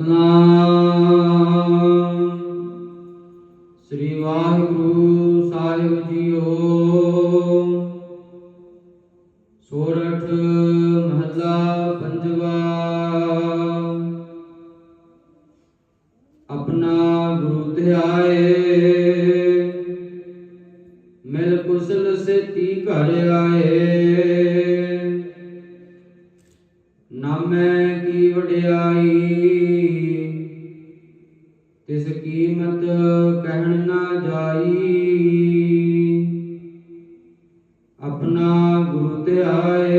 ਸਤਨਾਮ ਸ੍ਰੀ ਵਾਹਿਗੁਰੂ ਸਾਹਿਬ ਜੀਓ ਸੋਰਠ ਮਹੱਲਾ ਪੰਜਵਾ ਆਪਣਾ ਗੁਰੂ ਧਿਆਏ ਮਿਲ ਕੁਸਲ ਸੇਤੀ ਘਰ ਆਏ ਨਾਮੈ ਕੀ ਵਡਿਆਈ ਤਿਸ ਕੀਮਤ ਕਹਿਣ ਨਾ ਜਾਈ। ਆਪਣਾ ਗੁਰੂ ਤੇ ਆਏ।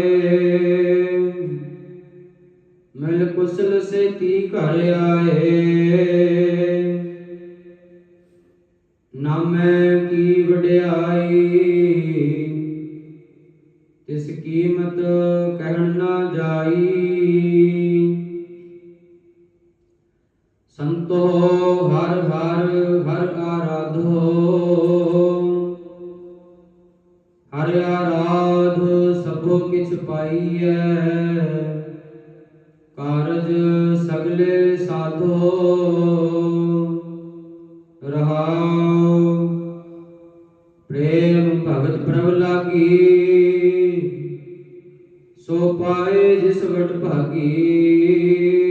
ਮਿਲ ਕੁਸਲ ਸੇਤੀ ਘਰ ਆਏ। ਨਾਮੈ ਕੀ ਵਡਿਆਈ। ਤਿਸ ਕੀਮਤ ਕਹਿਣ ਨਾ ਜਾਈ। ਸੰਤੋ ਹਰ ਹਰ ਹਰ ਆਰਾਧੋ। ਹਰ ਆਰਾਧ ਸਭੋ ਕਿਛ ਪਾਈਐ। ਕਾਰਜ ਸਗਲੇ ਸਾਧੋ। ਰਹਾਉ ਪ੍ਰੇਮ ਭਗਤ ਪ੍ਰਭ ਲਾਗੀ। ਸੋ ਪਾਏ ਜਿਸ ਵਟ ਭਾਗੀ।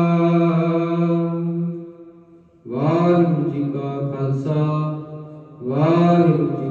ਵਾਹਿਗੁਰੂ